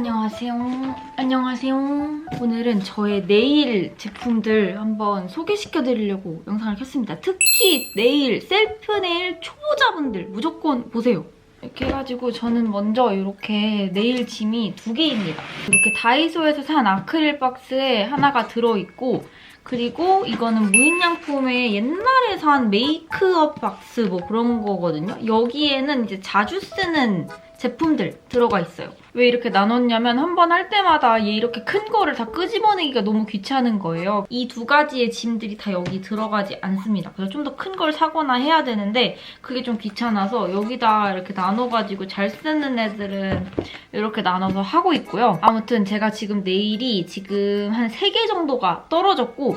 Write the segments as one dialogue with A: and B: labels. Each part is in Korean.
A: 안녕하세요. 안녕하세요. 오늘은 저의 네일 제품들 한번 소개시켜 드리려고 영상을 켰습니다. 특히 네일, 셀프 네일 초보자분들 무조건 보세요. 이렇게 해가지고 저는 먼저 이렇게 네일 짐이 두 개입니다. 이렇게 다이소에서 산 아크릴 박스에 하나가 들어있고 그리고 이거는 무인양품의 옛날에 산 메이크업 박스 뭐 그런 거거든요. 여기에는 이제 자주 쓰는 제품들 들어가 있어요. 왜 이렇게 나눴냐면 한 번 할 때마다 얘 이렇게 큰 거를 다 끄집어내기가 너무 귀찮은 거예요. 이 두 가지의 짐들이 다 여기 들어가지 않습니다. 그래서 좀 더 큰 걸 사거나 해야 되는데 그게 좀 귀찮아서 여기다 이렇게 나눠가지고 잘 쓰는 애들은 이렇게 나눠서 하고 있고요. 아무튼 제가 지금 네일이 지금 한 3개 정도가 떨어졌고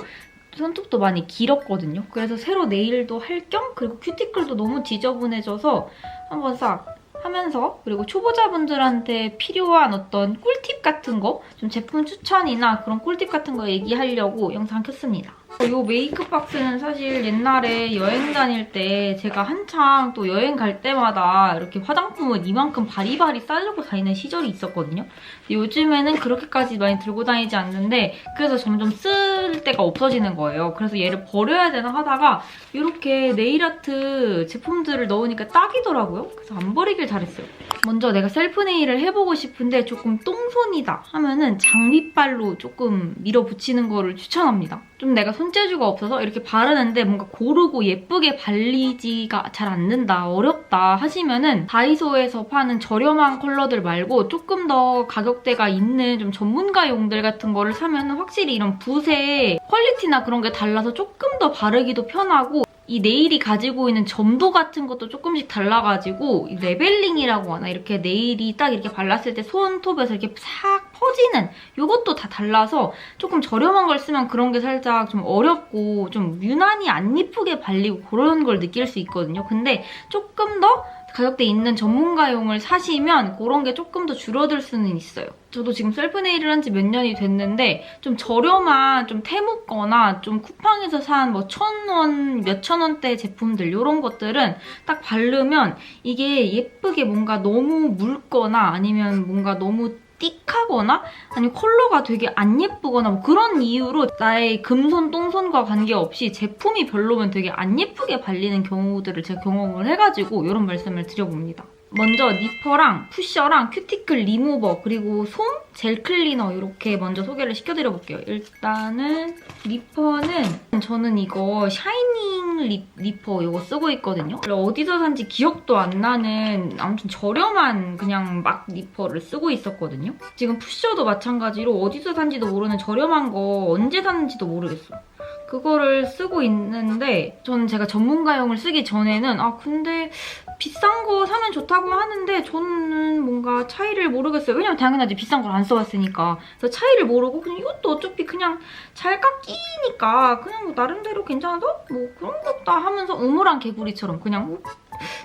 A: 손톱도 많이 길었거든요. 그래서 새로 네일도 할 겸 그리고 큐티클도 너무 지저분해져서 한번 싹 하면서 그리고 초보자분들한테 필요한 어떤 꿀팁 같은 거 좀 제품 추천이나 그런 꿀팁 같은 거 얘기하려고 영상 켰습니다. 이 메이크업 박스는 사실 옛날에 여행 다닐 때 제가 한창 또 여행 갈 때마다 이렇게 화장품을 이만큼 바리바리 싸들고 다니는 시절이 있었거든요. 요즘에는 그렇게까지 많이 들고 다니지 않는데 그래서 점점 쓸 데가 없어지는 거예요. 그래서 얘를 버려야 되나 하다가 이렇게 네일아트 제품들을 넣으니까 딱이더라고요. 그래서 안 버리길 잘했어요. 먼저 내가 셀프 네일을 해보고 싶은데 조금 똥손이다 하면은 장미빨로 조금 밀어붙이는 거를 추천합니다. 좀 내가 손 재주가 없어서 이렇게 바르는데 뭔가 고르고 예쁘게 발리지가 잘 않는다, 어렵다 하시면은 다이소에서 파는 저렴한 컬러들 말고 조금 더 가격대가 있는 좀 전문가용들 같은 거를 사면 확실히 이런 붓의 퀄리티나 그런 게 달라서 조금 더 바르기도 편하고 이 네일이 가지고 있는 점도 같은 것도 조금씩 달라가지고 이 레벨링이라고 하나 이렇게 네일이 딱 이렇게 발랐을 때 손톱에서 이렇게 싹 퍼지는 이것도 다 달라서 조금 저렴한 걸 쓰면 그런 게 살짝 좀 어렵고 좀 유난히 안 예쁘게 발리고 그런 걸 느낄 수 있거든요. 근데 조금 더 가격대 있는 전문가용을 사시면 그런 게 조금 더 줄어들 수는 있어요. 저도 지금 셀프 네일을 한 지 몇 년이 됐는데 좀 저렴한 좀 테무 거나 좀 쿠팡에서 산 뭐 천 원, 몇천 원대 제품들 이런 것들은 딱 바르면 이게 예쁘게 뭔가 너무 묽거나 아니면 뭔가 너무 띡하거나 아니면 컬러가 되게 안 예쁘거나 뭐 그런 이유로 나의 금손, 똥손과 관계없이 제품이 별로면 되게 안 예쁘게 발리는 경우들을 제가 경험을 해가지고 이런 말씀을 드려봅니다. 먼저 니퍼랑 푸셔랑 큐티클 리무버 그리고 솜, 젤 클리너 이렇게 먼저 소개를 시켜드려 볼게요. 일단은 리퍼는 저는 이거 샤이닝 리, 리퍼 이거 쓰고 있거든요. 어디서 산지 기억도 안 나는 아무튼 저렴한 그냥 막 리퍼를 쓰고 있었거든요. 지금 푸셔도 마찬가지로 어디서 산지도 모르는 저렴한 거 언제 샀는지도 모르겠어. 그거를 쓰고 있는데 저는 제가 전문가용을 쓰기 전에는 아 근데 비싼 거 사면 좋다고 하는데 저는 뭔가 차이를 모르겠어요. 왜냐면 당연하지 비싼 걸 안 써봤으니까. 그래서 차이를 모르고 그냥 이것도 어차피 그냥 잘 깎이니까 그냥 뭐 나름대로 괜찮아서 뭐 그런 것다 하면서 우물한 개구리처럼 그냥 뭐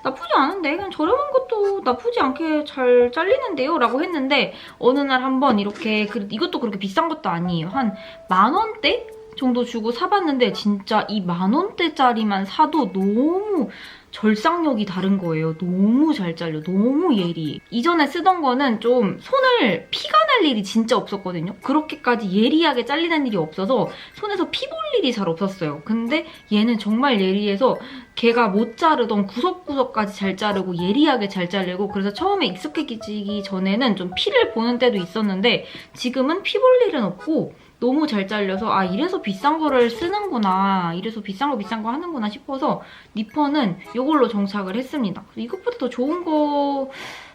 A: 나쁘지 않은데 그냥 저렴한 것도 나쁘지 않게 잘 잘리는데요? 라고 했는데 어느 날 한번 이렇게 그- 이것도 그렇게 비싼 것도 아니에요. 한 만 원대? 정도 주고 사봤는데 진짜 이 만 원대짜리만 사도 너무 절삭력이 다른 거예요. 너무 잘 잘려. 너무 예리해. 이전에 쓰던 거는 좀 손을 피가 날 일이 진짜 없었거든요. 그렇게까지 예리하게 잘리는 일이 없어서 손에서 피 볼 일이 잘 없었어요. 근데 얘는 정말 예리해서 걔가 못 자르던 구석구석까지 잘 자르고 예리하게 잘 잘리고 그래서 처음에 익숙해지기 전에는 좀 피를 보는 때도 있었는데 지금은 피 볼 일은 없고 너무 잘 잘려서 아 이래서 비싼 거를 쓰는구나 이래서 비싼 거 비싼 거 하는구나 싶어서 니퍼는 이걸로 정착을 했습니다. 이것보다 더 좋은 거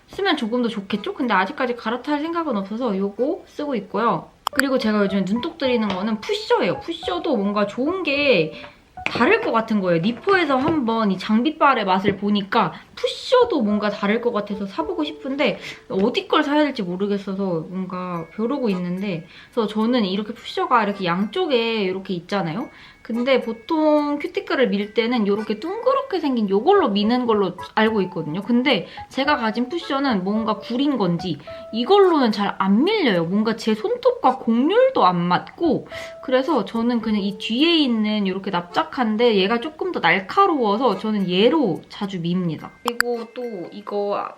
A: 쓰면 조금 더 좋겠죠? 근데 아직까지 갈아탈 생각은 없어서 이거 쓰고 있고요. 그리고 제가 요즘에 눈독 들이는 거는 푸셔예요. 푸셔도 뭔가 좋은 게 다를 것 같은 거예요. 니퍼에서 한번 이 장비빨의 맛을 보니까 푸셔도 뭔가 다를 것 같아서 사보고 싶은데 어디 걸 사야 될지 모르겠어서 뭔가 벼르고 있는데 그래서 저는 이렇게 푸셔가 이렇게 양쪽에 이렇게 있잖아요. 근데 보통 큐티클을 밀 때는 이렇게 둥그렇게 생긴 이걸로 미는 걸로 알고 있거든요. 근데 제가 가진 푸셔는 뭔가 구린 건지 이걸로는 잘 안 밀려요. 뭔가 제 손톱과 곡률도 안 맞고 그래서 저는 그냥 이 뒤에 있는 이렇게 납작한데 얘가 조금 더 날카로워서 저는 얘로 자주 밉니다. 그리고 또 이거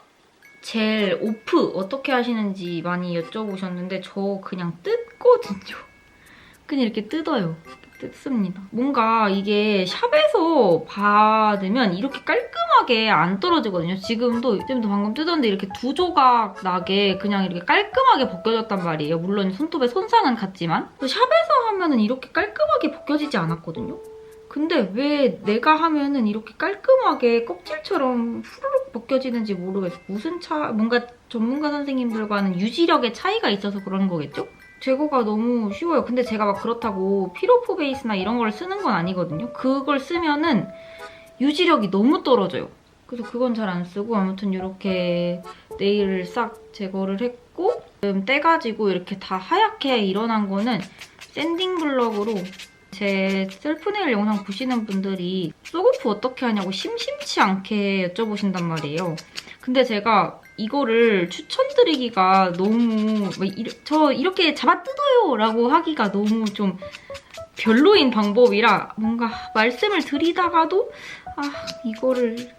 A: 젤 오프 어떻게 하시는지 많이 여쭤보셨는데 저 그냥 뜯거든요. 그냥 이렇게 뜯어요. 뜯습니다. 뭔가 이게 샵에서 받으면 이렇게 깔끔하게 안 떨어지거든요. 지금도 지금도 방금 뜯었는데 이렇게 두 조각 나게 그냥 이렇게 깔끔하게 벗겨졌단 말이에요. 물론 손톱에 손상은 갔지만 샵에서 하면은 이렇게 깔끔하게 벗겨지지 않았거든요. 근데 왜 내가 하면은 이렇게 깔끔하게 껍질처럼 후루룩 벗겨지는지 모르겠어. 무슨 차, 뭔가 전문가 선생님들과는 유지력의 차이가 있어서 그런 거겠죠? 제거가 너무 쉬워요. 근데 제가 막 그렇다고 피로포 베이스나 이런 걸 쓰는 건 아니거든요. 그걸 쓰면은 유지력이 너무 떨어져요. 그래서 그건 잘 안 쓰고 아무튼 이렇게 네일을 싹 제거를 했고 지금 떼가지고 이렇게 다 하얗게 일어난 거는 샌딩 블럭으로 제 셀프 네일 영상 보시는 분들이 소고프 어떻게 하냐고 심심치 않게 여쭤보신단 말이에요. 근데 제가 이거를 추천드리기가 너무 막 이르- 저 이렇게 잡아 뜯어요 라고 하기가 너무 좀 별로인 방법이라 뭔가 말씀을 드리다가도 아 이거를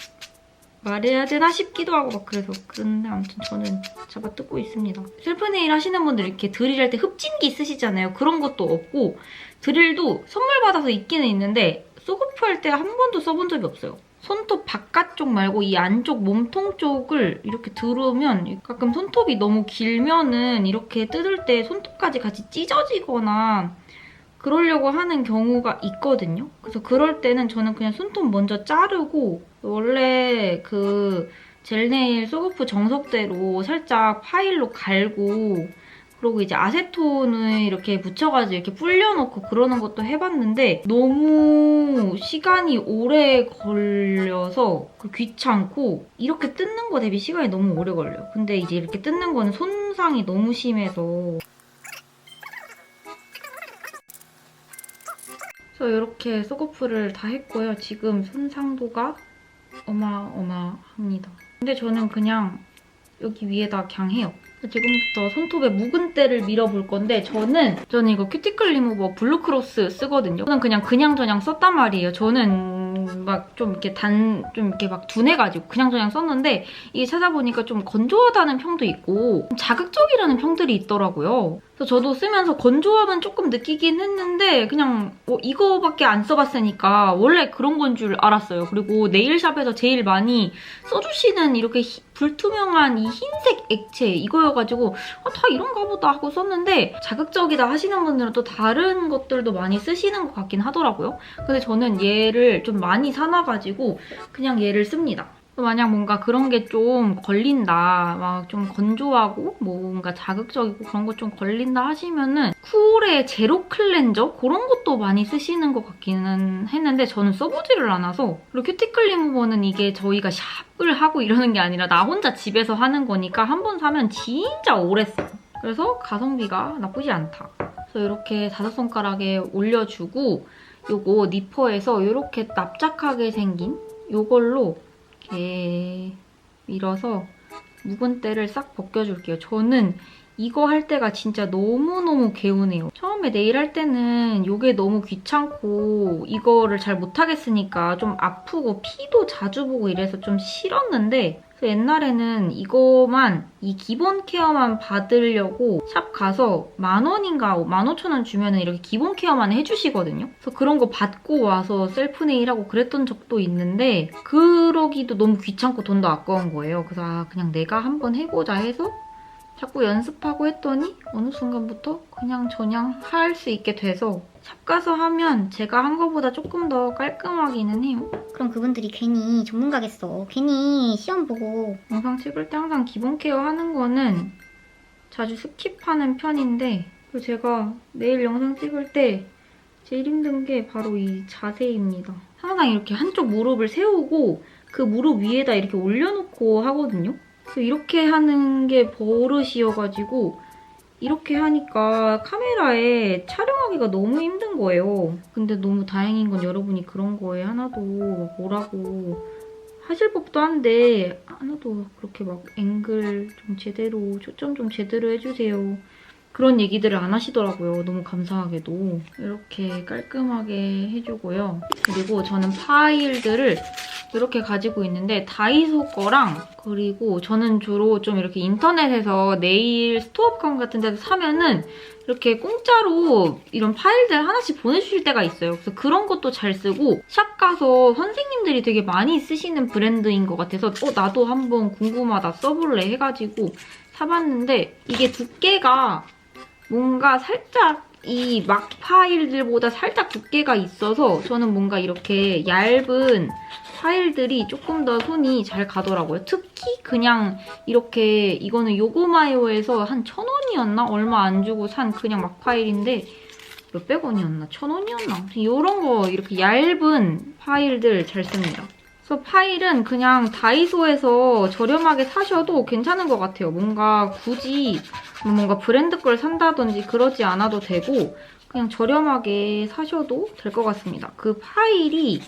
A: 말해야 되나 싶기도 하고 막 그래서 근데 아무튼 저는 잡아 뜯고 있습니다. 셀프 네일 하시는 분들 이렇게 드릴할 때 흡진기 쓰시잖아요. 그런 것도 없고 드릴도 선물 받아서 있기는 있는데 소고프 할때 한 번도 써본 적이 없어요. 손톱 바깥쪽 말고 이 안쪽 몸통 쪽을 이렇게 들으면 가끔 손톱이 너무 길면은 이렇게 뜯을 때 손톱까지 같이 찢어지거나 그러려고 하는 경우가 있거든요. 그래서 그럴 때는 저는 그냥 손톱 먼저 자르고 원래 그 젤네일 소고프 정석대로 살짝 파일로 갈고 그리고 이제 아세톤을 이렇게 붙여가지고 이렇게 불려놓고 그러는 것도 해봤는데 너무 시간이 오래 걸려서 그 귀찮고 이렇게 뜯는 거 대비 시간이 너무 오래 걸려요. 근데 이제 이렇게 뜯는 거는 손상이 너무 심해서 그래서 이렇게 소고프를 다 했고요. 지금 손상도가 어마어마합니다. 근데 저는 그냥 여기 위에다 그냥 해요. 지금부터 손톱에 묵은 때를 밀어볼 건데 저는 저는 이거 큐티클 리무버 블루크로스 쓰거든요. 저는 그냥 그냥저냥 썼단 말이에요. 저는 막좀 이렇게 단 좀 이렇게 막 둔해가지고 그냥저냥 썼는데 이게 찾아보니까 좀 건조하다는 평도 있고 좀 자극적이라는 평들이 있더라고요. 그래서 저도 쓰면서 건조함은 조금 느끼긴 했는데 그냥 뭐 이거밖에 안 써봤으니까 원래 그런 건 줄 알았어요. 그리고 네일샵에서 제일 많이 써주시는 이렇게 히- 불투명한 이 흰색 액체 이거여가지고 아, 다 이런가 보다 하고 썼는데 자극적이다 하시는 분들은 또 다른 것들도 많이 쓰시는 것 같긴 하더라고요. 근데 저는 얘를 좀 많이 사놔가지고 그냥 얘를 씁니다. 만약 뭔가 그런 게 좀 걸린다, 막 좀 건조하고 뭐 뭔가 자극적이고 그런 거 좀 걸린다 하시면은 쿨의 제로 클렌저 그런 것도 많이 쓰시는 것 같기는 했는데 저는 써보지를 않아서 그리고 큐티클 리무버는 이게 저희가 샵을 하고 이러는 게 아니라 나 혼자 집에서 하는 거니까 한 번 사면 진짜 오래 써. 그래서 가성비가 나쁘지 않다. 그래서 이렇게 다섯 손가락에 올려주고 요거 니퍼에서 이렇게 납작하게 생긴 요걸로 이렇게 밀어서 묵은 때를 싹 벗겨줄게요. 저는 이거 할 때가 진짜 너무너무 개운해요. 처음에 네일 할 때는 이게 너무 귀찮고 이거를 잘 못하겠으니까 좀 아프고 피도 자주 보고 이래서 좀 싫었는데 옛날에는 이거만 이 기본 케어만 받으려고 샵 가서 만 원인가 만 오천 원 주면은 이렇게 기본 케어만 해주시거든요. 그래서 그런 거 받고 와서 셀프 네일하고 그랬던 적도 있는데 그러기도 너무 귀찮고 돈도 아까운 거예요. 그래서 아, 그냥 내가 한번 해보자 해서 자꾸 연습하고 했더니 어느 순간부터 그냥 저냥 할 수 있게 돼서 샵 가서 하면 제가 한 거보다 조금 더 깔끔하기는 해요.
B: 그럼 그분들이 괜히 전문가겠어. 괜히 시험 보고
A: 영상 찍을 때 항상 기본 케어 하는 거는 자주 스킵하는 편인데 그리고 제가 내일 영상 찍을 때 제일 힘든 게 바로 이 자세입니다. 항상 이렇게 한쪽 무릎을 세우고 그 무릎 위에다 이렇게 올려놓고 하거든요. 그래서 이렇게 하는 게 버릇이어가지고 이렇게 하니까 카메라에 촬영하기가 너무 힘든 거예요. 근데 너무 다행인 건 여러분이 그런 거에 하나도 뭐라고 하실 법도 한데 하나도 그렇게 막 앵글 좀 제대로 초점 좀 제대로 해주세요. 그런 얘기들을 안 하시더라고요. 너무 감사하게도. 이렇게 깔끔하게 해주고요. 그리고 저는 파일들을 이렇게 가지고 있는데 다이소 거랑 그리고 저는 주로 좀 이렇게 인터넷에서 네일 스토어감 같은 데서 사면은 이렇게 공짜로 이런 파일들 하나씩 보내주실 때가 있어요. 그래서 그런 것도 잘 쓰고 샵 가서 선생님들이 되게 많이 쓰시는 브랜드인 것 같아서 어 나도 한번 궁금하다 써볼래 해가지고 사봤는데 이게 두께가 뭔가 살짝 이 막 파일들보다 살짝 두께가 있어서 저는 뭔가 이렇게 얇은 파일들이 조금 더 손이 잘 가더라고요. 특히 그냥 이렇게 이거는 요고마요에서 한 천 원이었나? 얼마 안 주고 산 그냥 막 파일인데 몇백 원이었나? 천 원이었나? 이런 거 이렇게 얇은 파일들 잘 씁니다. 그래서 파일은 그냥 다이소에서 저렴하게 사셔도 괜찮은 것 같아요. 뭔가 굳이 뭔가 브랜드 걸 산다든지 그러지 않아도 되고 그냥 저렴하게 사셔도 될 것 같습니다. 그 파일이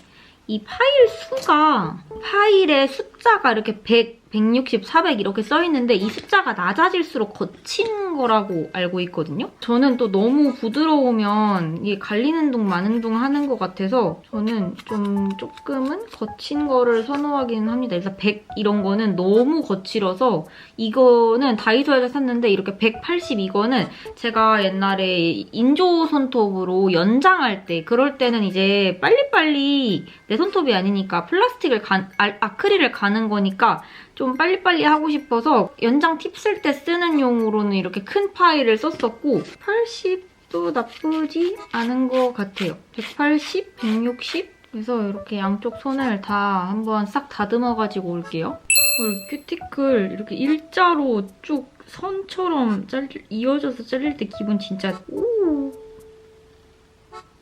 A: 이 파일 수가 파일의 숫자가 이렇게 100, 160, 400 이렇게 써 있는데 이 숫자가 낮아질수록 거친 거라고 알고 있거든요. 저는 또 너무 부드러우면 이게 갈리는 둥 마는 둥 하는 것 같아서 저는 좀 조금은 거친 거를 선호하기는 합니다. 그래서 100 이런 거는 너무 거칠어서 이거는 다이소에서 샀는데 이렇게 180 이거는 제가 옛날에 인조 손톱으로 연장할 때 그럴 때는 이제 빨리빨리 내 손톱이 아니니까 플라스틱을 가, 아, 아크릴을 가는 거니까 좀 빨리빨리 하고 싶어서 연장 팁 쓸 때 쓰는 용으로는 이렇게 큰 파일을 썼었고 80도 나쁘지 않은 것 같아요. 180, 160 그래서 이렇게 양쪽 손을 다 한번 싹 다듬어가지고 올게요. 어, 큐티클 이렇게 일자로 쭉 선처럼 잘, 이어져서 잘릴 때 기분 진짜 오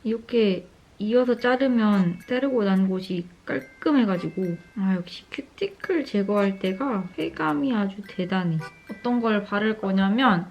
A: 이렇게 이어서 자르면 자르고 난 곳이 깔끔해가지고 아 역시 큐티클 제거할 때가 쾌감이 아주 대단해. 어떤 걸 바를 거냐면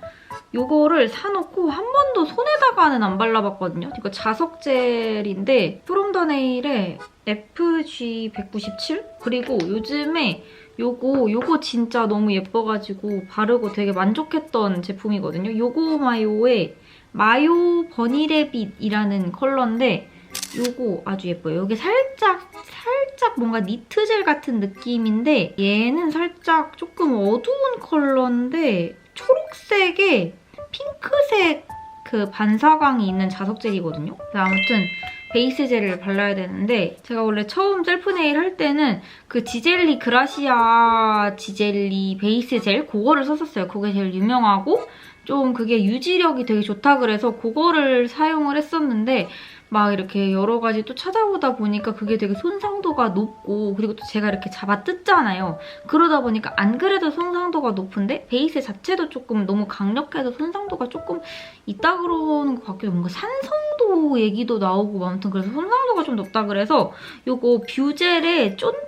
A: 요거를 사놓고 한 번도 손에다가는 안 발라봤거든요. 이거 자석 젤인데 프롬 더 네일의 FG197 그리고 요즘에 요거 요거 진짜 너무 예뻐가지고 바르고 되게 만족했던 제품이거든요. 요거 마요의 마요 버니레빗이라는 컬러인데 요거 아주 예뻐요. 여기 살짝 살짝 뭔가 니트 젤 같은 느낌인데 얘는 살짝 조금 어두운 컬러인데 초록색에 핑크색 그 반사광이 있는 자석 젤이거든요. 그래서 아무튼 베이스 젤을 발라야 되는데 제가 원래 처음 셀프 네일 할 때는 그 지젤리 그라시아 지젤리 베이스 젤 그거를 썼었어요. 그게 제일 유명하고 좀 그게 유지력이 되게 좋다 그래서 그거를 사용을 했었는데 막 이렇게 여러 가지 또 찾아보다 보니까 그게 되게 손상도가 높고 그리고 또 제가 이렇게 잡아 뜯잖아요. 그러다 보니까 안 그래도 손상도가 높은데 베이스 자체도 조금 너무 강력해서 손상도가 조금 있다 그러는 것 같기도 뭔가 산성도 얘기도 나오고 아무튼 그래서 손상도가 좀 높다 그래서 요거 뷰젤의 쫀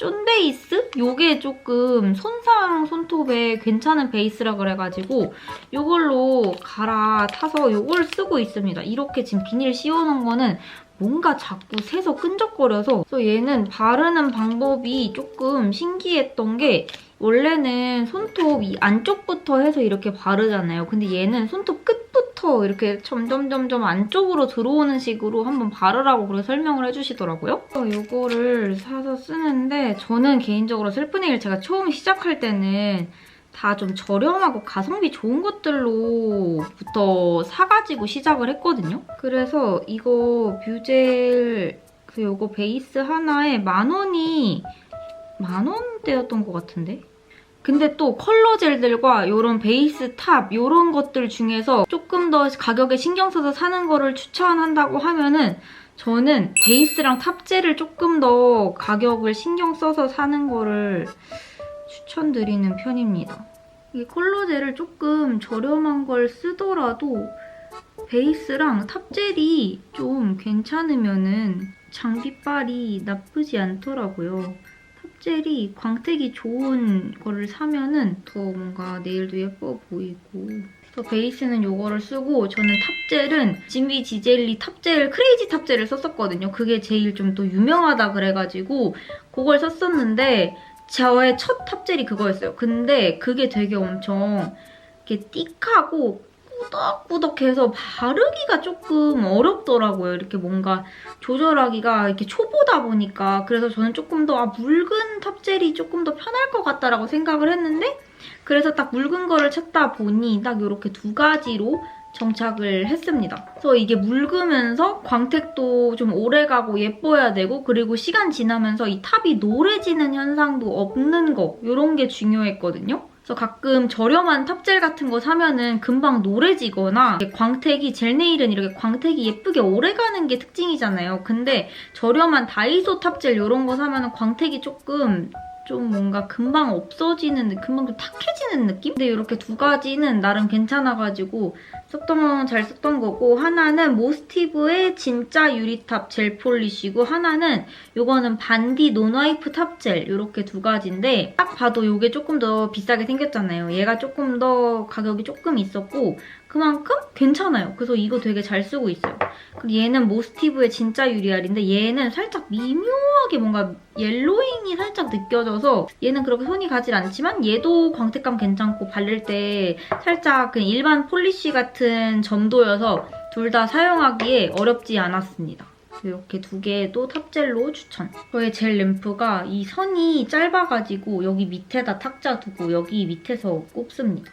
A: 쫀 베이스? 요게 조금 손상 손톱에 괜찮은 베이스라 그래가지고 요걸로 갈아타서 요걸 쓰고 있습니다. 이렇게 지금 비닐 씌워놓은 거는 뭔가 자꾸 새서 끈적거려서 그래서 얘는 바르는 방법이 조금 신기했던 게 원래는 손톱 이 안쪽부터 해서 이렇게 바르잖아요. 근데 얘는 손톱 끝부터 이렇게 점점 점점 안쪽으로 들어오는 식으로 한번 바르라고 그렇게 설명을 해주시더라고요. 이거를 사서 쓰는데 저는 개인적으로 셀프네일 제가 처음 시작할 때는 다 좀 저렴하고 가성비 좋은 것들로부터 사가지고 시작을 했거든요. 그래서 이거 뷰젤 그 요거 베이스 하나에 만 원이 만 원대였던 것 같은데? 근데 또 컬러 젤들과 이런 베이스 탑 이런 것들 중에서 조금 더 가격에 신경 써서 사는 거를 추천한다고 하면은 저는 베이스랑 탑젤을 조금 더 가격을 신경 써서 사는 거를 추천드리는 편입니다. 이 컬러 젤을 조금 저렴한 걸 쓰더라도 베이스랑 탑젤이 좀 괜찮으면은 장비빨이 나쁘지 않더라고요. 탑젤이 광택이 좋은 거를 사면은 더 뭔가 네일도 예뻐 보이고 또 베이스는 이거를 쓰고 저는 탑젤은 진비 지젤리 탑젤 크레이지 탑젤을 썼었거든요. 그게 제일 좀 또 유명하다 그래가지고 그걸 썼었는데 저의 첫 탑젤이 그거였어요. 근데 그게 되게 엄청 이렇게 띡하고 꾸덕꾸덕해서 바르기가 조금 어렵더라고요. 이렇게 뭔가 조절하기가 이렇게 초보다 보니까 그래서 저는 조금 더 아, 묽은 탑젤이 조금 더 편할 것 같다라고 생각을 했는데 그래서 딱 묽은 거를 찾다 보니 딱 이렇게 두 가지로 정착을 했습니다. 그래서 이게 묽으면서 광택도 좀 오래가고 예뻐야 되고 그리고 시간 지나면서 이 탑이 노래지는 현상도 없는 거 이런 게 중요했거든요. 그래서 가끔 저렴한 탑젤 같은 거 사면은 금방 노래지거나 광택이 젤 네일은 이렇게 광택이 예쁘게 오래가는 게 특징이잖아요. 근데 저렴한 다이소 탑젤 이런 거 사면은 광택이 조금 좀 뭔가 금방 없어지는, 느- 금방 좀 탁해지는 느낌? 근데 이렇게 두 가지는 나름 괜찮아가지고 썼던, 잘 썼던 거고 하나는 모스티브의 진짜 유리탑 젤 폴리시고 하나는 요거는 반디 논와이프 탑젤 이렇게 두 가지인데 딱 봐도 이게 조금 더 비싸게 생겼잖아요. 얘가 조금 더 가격이 조금 있었고 그만큼 괜찮아요. 그래서 이거 되게 잘 쓰고 있어요. 그리고 얘는 모스티브의 진짜 유리알인데 얘는 살짝 미묘하게 뭔가 옐로잉이 살짝 느껴져서 얘는 그렇게 손이 가질 않지만 얘도 광택감 괜찮고 바를 때 살짝 그냥 일반 폴리쉬 같은 점도여서 둘 다 사용하기에 어렵지 않았습니다. 이렇게 두 개도 탑젤로 추천. 저의 젤 램프가 이 선이 짧아가지고 여기 밑에다 탁자 두고 여기 밑에서 꼽습니다.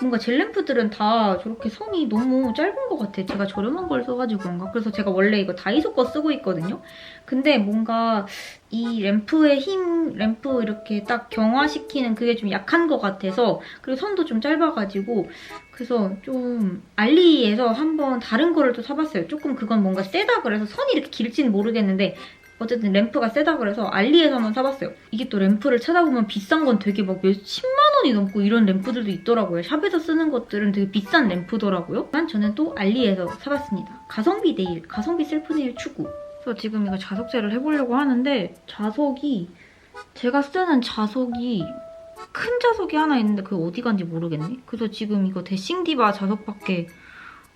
A: 뭔가 젤 램프들은 다 저렇게 선이 너무 짧은 것 같아. 제가 저렴한 걸 써가지고 그런가? 그래서 제가 원래 이거 다이소 거 쓰고 있거든요. 근데 뭔가 이 램프의 힘, 램프 이렇게 딱 경화시키는 그게 좀 약한 것 같아서 그리고 선도 좀 짧아가지고 그래서 좀 알리에서 한번 다른 거를 또 사봤어요. 조금 그건 뭔가 세다 그래서 선이 이렇게 길지는 모르겠는데 어쨌든 램프가 세다 그래서 알리에서 한번 사봤어요. 이게 또 램프를 찾아보면 비싼 건 되게 막몇 10만 원이 넘고 이런 램프들도 있더라고요. 샵에서 쓰는 것들은 되게 비싼 램프더라고요. 하지만 저는 또 알리에서 사봤습니다. 가성비 네일, 가성비 셀프 네일 추구. 그래서 지금 이거 자석제를 해보려고 하는데 자석이 제가 쓰는 자석이 큰 자석이 하나 있는데 그게 어디 간지 모르겠네. 그래서 지금 이거 데싱디바 자석밖에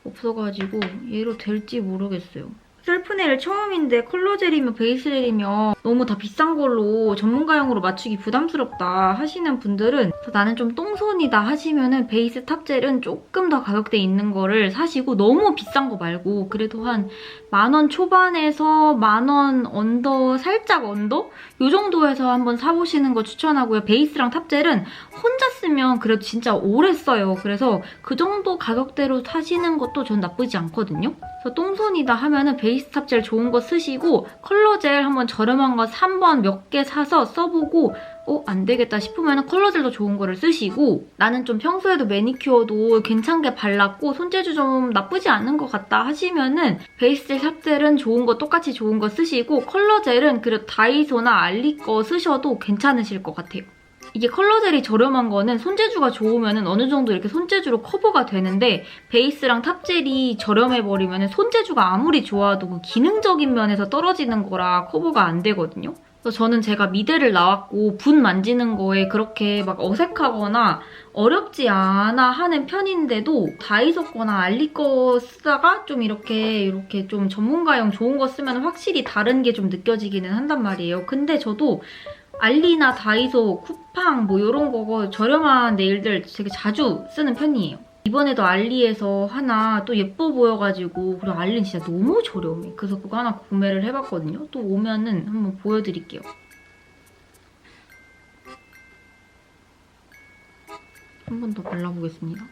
A: 없어가지고 얘로 될지 모르겠어요. 셀프네일 처음인데 컬러젤이며 베이스젤이며 너무 다 비싼 걸로 전문가용으로 맞추기 부담스럽다 하시는 분들은 나는 좀 똥손이다 하시면은 베이스 탑젤은 조금 더 가격대 있는 거를 사시고 너무 비싼 거 말고 그래도 한 만 원 초반에서 만 원 언더 살짝 언더 요 정도에서 한번 사보시는 거 추천하고요. 베이스랑 탑젤은 혼자 쓰면 그래도 진짜 오래 써요. 그래서 그 정도 가격대로 사시는 것도 전 나쁘지 않거든요. 그래서 똥손이다 하면은 베이스 탑젤 좋은 거 쓰시고 컬러젤 한번 저렴한 거 3번 몇 개 사서 써보고 어, 안 되겠다 싶으면 컬러젤도 좋은 거를 쓰시고 나는 좀 평소에도 매니큐어도 괜찮게 발랐고 손재주 좀 나쁘지 않은 것 같다 하시면은 베이스젤, 샵젤은 좋은 거 똑같이 좋은 거 쓰시고 컬러 젤은 그래도 다이소나 알리 거 쓰셔도 괜찮으실 것 같아요. 이게 컬러젤이 저렴한 거는 손재주가 좋으면 어느 정도 이렇게 손재주로 커버가 되는데 베이스랑 탑젤이 저렴해버리면 손재주가 아무리 좋아도 그 기능적인 면에서 떨어지는 거라 커버가 안 되거든요. 그래서 저는 제가 미대를 나왔고 분 만지는 거에 그렇게 막 어색하거나 어렵지 않아 하는 편인데도 다이소 거나 알리 거 쓰다가 좀 이렇게 이렇게 좀 전문가용 좋은 거 쓰면 확실히 다른 게 좀 느껴지기는 한단 말이에요. 근데 저도 알리나 다이소, 쿠팡 뭐 이런 거 저렴한 네일들 되게 자주 쓰는 편이에요. 이번에도 알리에서 하나 또 예뻐 보여가지고 그리고 알리는 진짜 너무 저렴해. 그래서 그거 하나 구매를 해봤거든요. 또 오면은 한번 보여드릴게요. 한 번 더 발라보겠습니다.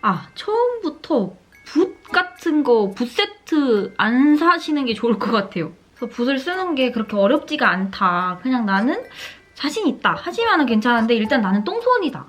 A: 아 처음부터 붓 같은 거, 붓 세트 안 사시는 게 좋을 것 같아요. 그래서 붓을 쓰는 게 그렇게 어렵지가 않다. 그냥 나는 자신 있다. 하지만은 괜찮은데 일단 나는 똥손이다.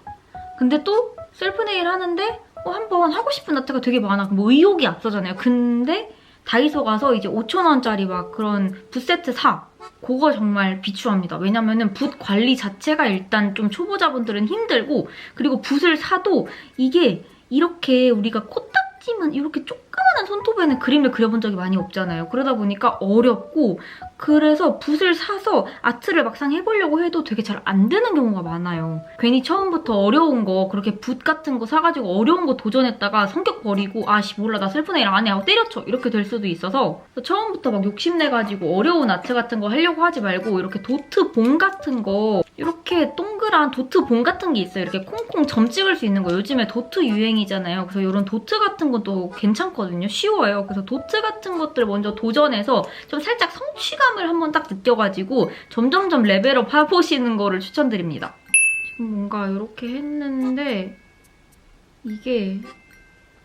A: 근데 또 셀프 네일 하는데 어, 한번 하고 싶은 아트가 되게 많아. 뭐 의욕이 앞서잖아요. 근데 다이소 가서 이제 5,000원짜리 막 그런 붓 세트 사. 그거 정말 비추합니다. 왜냐면은 붓 관리 자체가 일단 좀 초보자분들은 힘들고 그리고 붓을 사도 이게 이렇게 우리가 코딱 지만 이렇게 조그만한 손톱에는 그림을 그려본 적이 많이 없잖아요. 그러다 보니까 어렵고 그래서 붓을 사서 아트를 막상 해보려고 해도 되게 잘 안 되는 경우가 많아요. 괜히 처음부터 어려운 거 그렇게 붓 같은 거 사가지고 어려운 거 도전했다가 성격 버리고 아씨 몰라 나 셀프네일 안해 하고 때려쳐 이렇게 될 수도 있어서 처음부터 막 욕심내가지고 어려운 아트 같은 거 하려고 하지 말고 이렇게 도트 봉 같은 거 이렇게 동그란 도트 봉 같은 게 있어요. 이렇게 콩콩 점 찍을 수 있는 거. 요즘에 도트 유행이잖아요. 그래서 이런 도트 같은 것도 괜찮거든요. 쉬워요. 그래서 도트 같은 것들 먼저 도전해서 좀 살짝 성취감을 한번 딱 느껴가지고 점점점 레벨업 해보시는 거를 추천드립니다. 지금 뭔가 이렇게 했는데 이게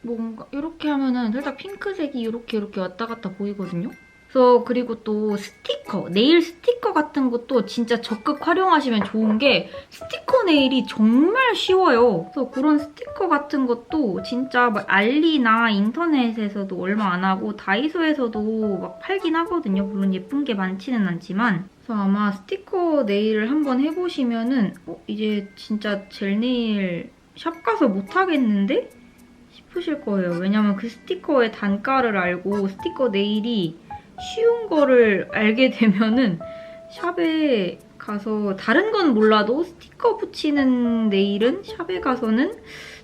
A: 뭔가 이렇게 하면은 살짝 핑크색이 이렇게 이렇게 왔다 갔다 보이거든요. 그래서 그리고 또 스티커, 네일 스티커 같은 것도 진짜 적극 활용하시면 좋은 게 스티커 네일이 정말 쉬워요. 그래서 그런 스티커 같은 것도 진짜 막 알리나 인터넷에서도 얼마 안 하고 다이소에서도 막 팔긴 하거든요. 물론 예쁜 게 많지는 않지만 그래서 아마 스티커 네일을 한번 해보시면은 어, 이제 진짜 젤 네일 샵 가서 못 하겠는데? 싶으실 거예요. 왜냐면 그 스티커의 단가를 알고 스티커 네일이 쉬운 거를 알게 되면은 샵에 가서 다른 건 몰라도 스티커 붙이는 네일은 샵에 가서는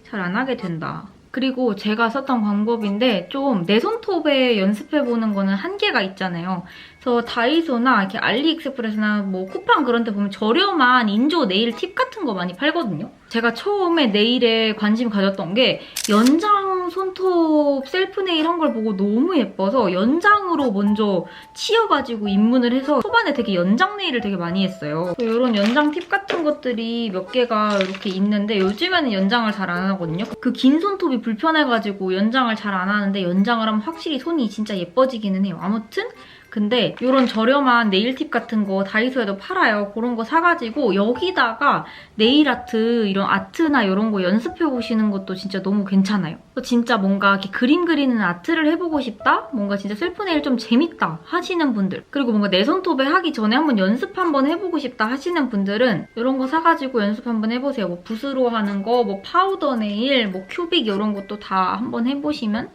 A: 잘 안 하게 된다. 그리고 제가 썼던 방법인데 좀 내 손톱에 연습해보는 거는 한계가 있잖아요. 그래서 다이소나 이렇게 알리익스프레스나 뭐 쿠팡 그런 데 보면 저렴한 인조 네일 팁 같은 거 많이 팔거든요. 제가 처음에 네일에 관심 가졌던 게 연장 손톱 셀프 네일 한 걸 보고 너무 예뻐서 연장으로 먼저 치여가지고 입문을 해서 초반에 되게 연장 네일을 되게 많이 했어요. 이런 연장 팁 같은 것들이 몇 개가 이렇게 있는데 요즘에는 연장을 잘 안 하거든요. 그 긴 손톱이 불편해가지고 연장을 잘 안 하는데 연장을 하면 확실히 손이 진짜 예뻐지기는 해요. 아무튼 근데 이런 저렴한 네일 팁 같은 거 다이소에도 팔아요. 그런 거 사가지고 여기다가 네일 아트 이런 아트나 이런 거 연습해 보시는 것도 진짜 너무 괜찮아요. 또 진짜 뭔가 이렇게 그림 그리는 아트를 해보고 싶다? 뭔가 진짜 셀프 네일 좀 재밌다 하시는 분들 그리고 뭔가 내 손톱에 하기 전에 한번 연습 한번 해보고 싶다 하시는 분들은 이런 거 사가지고 연습 한번 해보세요. 뭐 붓으로 하는 거, 뭐 파우더 네일, 뭐 큐빅 이런 것도 다 한번 해보시면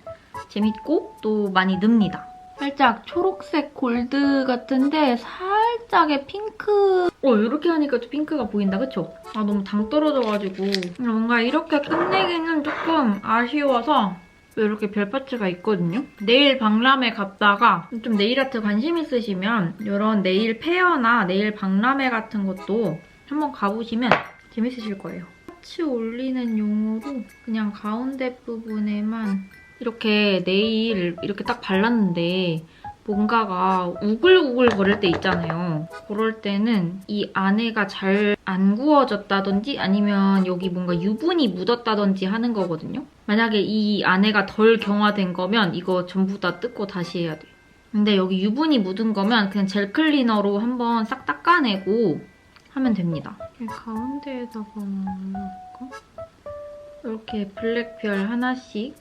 A: 재밌고 또 많이 늡니다. 살짝 초록색 골드 같은데 살짝의 핑크 어 이렇게 하니까 좀 핑크가 보인다 그쵸? 아 너무 당 떨어져가지고 뭔가 이렇게 끝내기는 조금 아쉬워서 이렇게 별파츠가 있거든요. 내일 박람회 갔다가 좀 네일 아트 관심 있으시면 이런 네일 페어나 네일 박람회 같은 것도 한번 가보시면 재밌으실 거예요. 파츠 올리는 용으로 그냥 가운데 부분에만 이렇게 네일 이렇게 딱 발랐는데 뭔가가 우글우글 거릴 때 있잖아요. 그럴 때는 이 안에가 잘 안 구워졌다든지 아니면 여기 뭔가 유분이 묻었다든지 하는 거거든요. 만약에 이 안에가 덜 경화된 거면 이거 전부 다 뜯고 다시 해야 돼요. 근데 여기 유분이 묻은 거면 그냥 젤 클리너로 한번 싹 닦아내고 하면 됩니다. 가운데에다가? 이렇게 블랙별 하나씩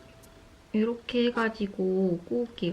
A: 이렇게 해가지고 꼬을게요.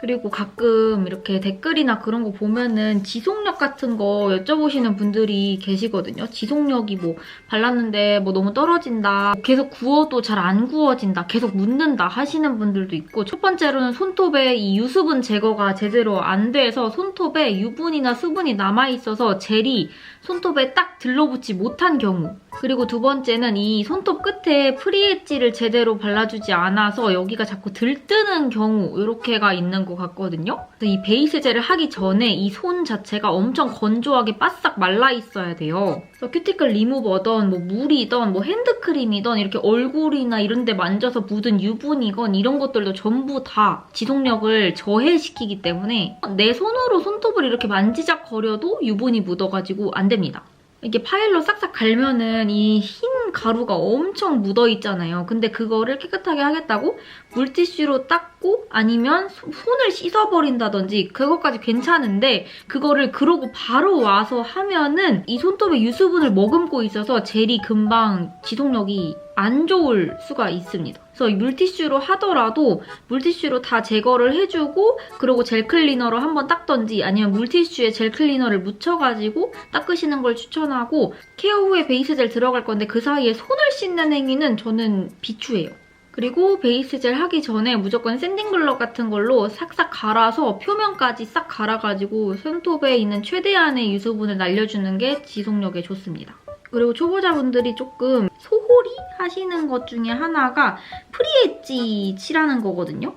A: 그리고 가끔 이렇게 댓글이나 그런 거 보면은 지속력 같은 거 여쭤보시는 분들이 계시거든요. 지속력이 뭐 발랐는데 뭐 너무 떨어진다. 계속 구워도 잘 안 구워진다. 계속 묻는다 하시는 분들도 있고 첫 번째로는 손톱에 이 유수분 제거가 제대로 안 돼서 손톱에 유분이나 수분이 남아있어서 젤이 손톱에 딱 들러붙지 못한 경우 그리고 두 번째는 이 손톱 끝에 프리엣지를 제대로 발라주지 않아서 여기가 자꾸 들뜨는 경우 이렇게가 있는 것 같거든요. 이 베이스 젤을 하기 전에 이 손 자체가 엄청 건조하게 바싹 말라 있어야 돼요. 그래서 큐티클 리무버던 뭐 물이던 뭐 핸드크림이던 이렇게 얼굴이나 이런 데 만져서 묻은 유분이건 이런 것들도 전부 다 지속력을 저해시키기 때문에 내 손으로 손톱을 이렇게 만지작거려도 유분이 묻어가지고 안 됩니다. 이렇게 파일로 싹싹 갈면은 이 흰 가루가 엄청 묻어 있잖아요. 근데 그거를 깨끗하게 하겠다고 물티슈로 닦고 아니면 소- 손을 씻어버린다든지 그것까지 괜찮은데 그거를 그러고 바로 와서 하면은 이 손톱에 유수분을 머금고 있어서 젤이 금방 지속력이 안 좋을 수가 있습니다. 그래서 이 물티슈로 하더라도 물티슈로 다 제거를 해주고 그리고 젤 클리너로 한번 닦던지 아니면 물티슈에 젤 클리너를 묻혀가지고 닦으시는 걸 추천하고 케어 후에 베이스 젤 들어갈 건데 그 사이에 손을 씻는 행위는 저는 비추해요. 그리고 베이스 젤 하기 전에 무조건 샌딩 블럭 같은 걸로 싹싹 갈아서 표면까지 싹 갈아가지고 손톱에 있는 최대한의 유수분을 날려주는 게 지속력에 좋습니다. 그리고 초보자분들이 조금 소홀히 하시는 것 중에 하나가 프리엣지 칠하는 거거든요.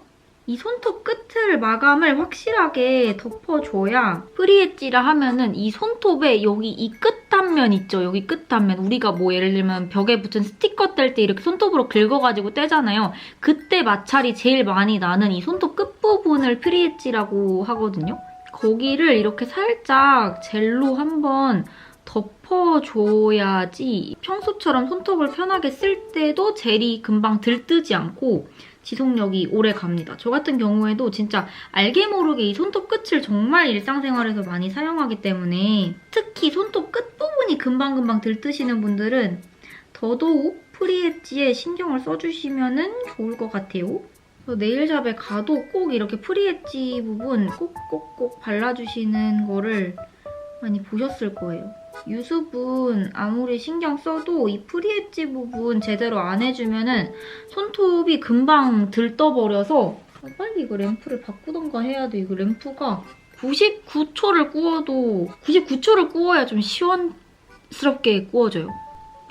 A: 이 손톱 끝을 마감을 확실하게 덮어줘야 프리엣지라 하면은 이 손톱에 여기 이 끝단면 있죠? 여기 끝단면. 우리가 뭐 예를 들면 벽에 붙은 스티커 뗄 때 이렇게 손톱으로 긁어가지고 떼잖아요. 그때 마찰이 제일 많이 나는 이 손톱 끝부분을 프리엣지라고 하거든요. 거기를 이렇게 살짝 젤로 한번 덮어줘야지 평소처럼 손톱을 편하게 쓸 때도 젤이 금방 들뜨지 않고 지속력이 오래 갑니다. 저 같은 경우에도 진짜 알게 모르게 이 손톱 끝을 정말 일상생활에서 많이 사용하기 때문에 특히 손톱 끝부분이 금방금방 들뜨시는 분들은 더더욱 프리엣지에 신경을 써주시면 좋을 것 같아요. 네일샵에 가도 꼭 이렇게 프리엣지 부분 꼭꼭꼭 발라주시는 거를 많이 보셨을 거예요. 유수분 아무리 신경 써도 이 프리엣지 부분 제대로 안 해주면은 손톱이 금방 들떠버려서 아, 빨리 이거 램프를 바꾸던가 해야 돼. 이거 램프가 99초를 구워도 99초를 구워야 좀 시원스럽게 구워져요.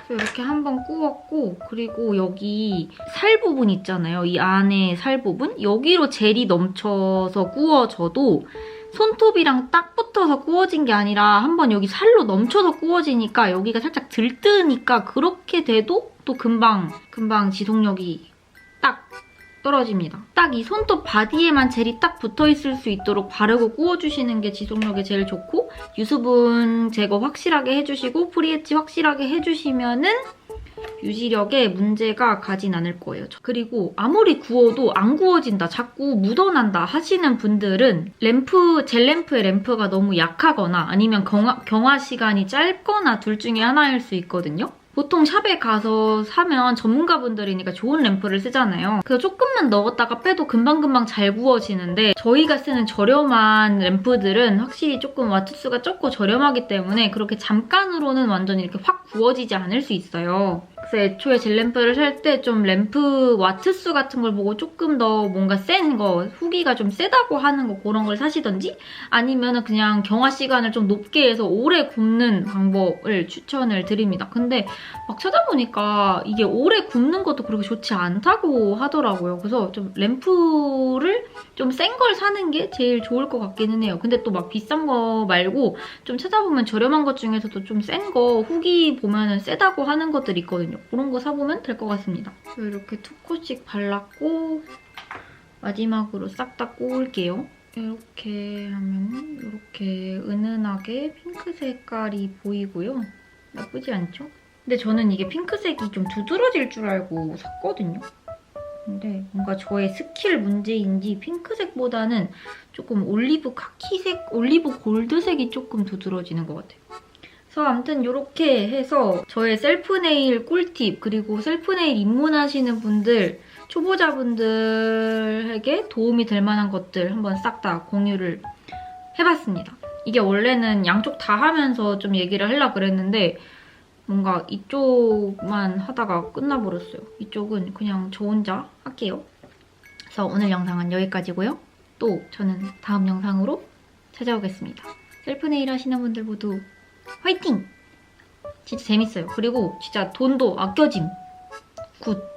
A: 이렇게 한번 구웠고 그리고 여기 살 부분 있잖아요. 이 안에 살 부분 여기로 젤이 넘쳐서 구워져도 손톱이랑 딱 붙어서 구워진 게 아니라 한번 여기 살로 넘쳐서 구워지니까 여기가 살짝 들뜨니까 그렇게 돼도 또 금방 금방 지속력이 딱 떨어집니다. 딱 이 손톱 바디에만 젤이 딱 붙어 있을 수 있도록 바르고 구워주시는 게 지속력에 제일 좋고 유수분 제거 확실하게 해주시고 프리엣지 확실하게 해주시면은 유지력에 문제가 가진 않을 거예요. 그리고 아무리 구워도 안 구워진다, 자꾸 묻어난다 하시는 분들은 램프, 젤 램프의 램프가 너무 약하거나 아니면 경화, 경화 시간이 짧거나 둘 중에 하나일 수 있거든요. 보통 샵에 가서 사면 전문가분들이니까 좋은 램프를 쓰잖아요. 그래서 조금만 넣었다가 빼도 금방금방 잘 구워지는데 저희가 쓰는 저렴한 램프들은 확실히 조금 와트수가 적고 저렴하기 때문에 그렇게 잠깐으로는 완전 이렇게 확 구워지지 않을 수 있어요. 그래서 애초에 젤 램프를 살 때 좀 램프 와트 수 같은 걸 보고 조금 더 뭔가 센 거, 후기가 좀 세다고 하는 거 그런 걸 사시던지 아니면 그냥 경화 시간을 좀 높게 해서 오래 굽는 방법을 추천을 드립니다. 근데 막 찾아보니까 이게 오래 굽는 것도 그렇게 좋지 않다고 하더라고요. 그래서 좀 램프를 좀 센 걸 사는 게 제일 좋을 것 같기는 해요. 근데 또 막 비싼 거 말고 좀 찾아보면 저렴한 것 중에서도 좀 센 거 후기 보면은 세다고 하는 것들 있거든요. 그런 거 사보면 될 것 같습니다. 이렇게 두 코씩 발랐고 마지막으로 싹 다 꼬을게요. 이렇게 하면 이렇게 은은하게 핑크 색깔이 보이고요. 나쁘지 않죠? 근데 저는 이게 핑크색이 좀 두드러질 줄 알고 샀거든요. 근데 뭔가 저의 스킬 문제인지 핑크색보다는 조금 올리브 카키색, 올리브 골드색이 조금 두드러지는 것 같아요. 그래서 아무튼 이렇게 해서 저의 셀프 네일 꿀팁 그리고 셀프 네일 입문하시는 분들 초보자분들에게 도움이 될 만한 것들 한번 싹 다 공유를 해봤습니다. 이게 원래는 양쪽 다 하면서 좀 얘기를 하려고 그랬는데 뭔가 이쪽만 하다가 끝나버렸어요. 이쪽은 그냥 저 혼자 할게요. 그래서 오늘 영상은 여기까지고요. 또 저는 다음 영상으로 찾아오겠습니다. 셀프 네일 하시는 분들 모두 화이팅! 진짜 재밌어요. 그리고 진짜 돈도 아껴짐. 굿.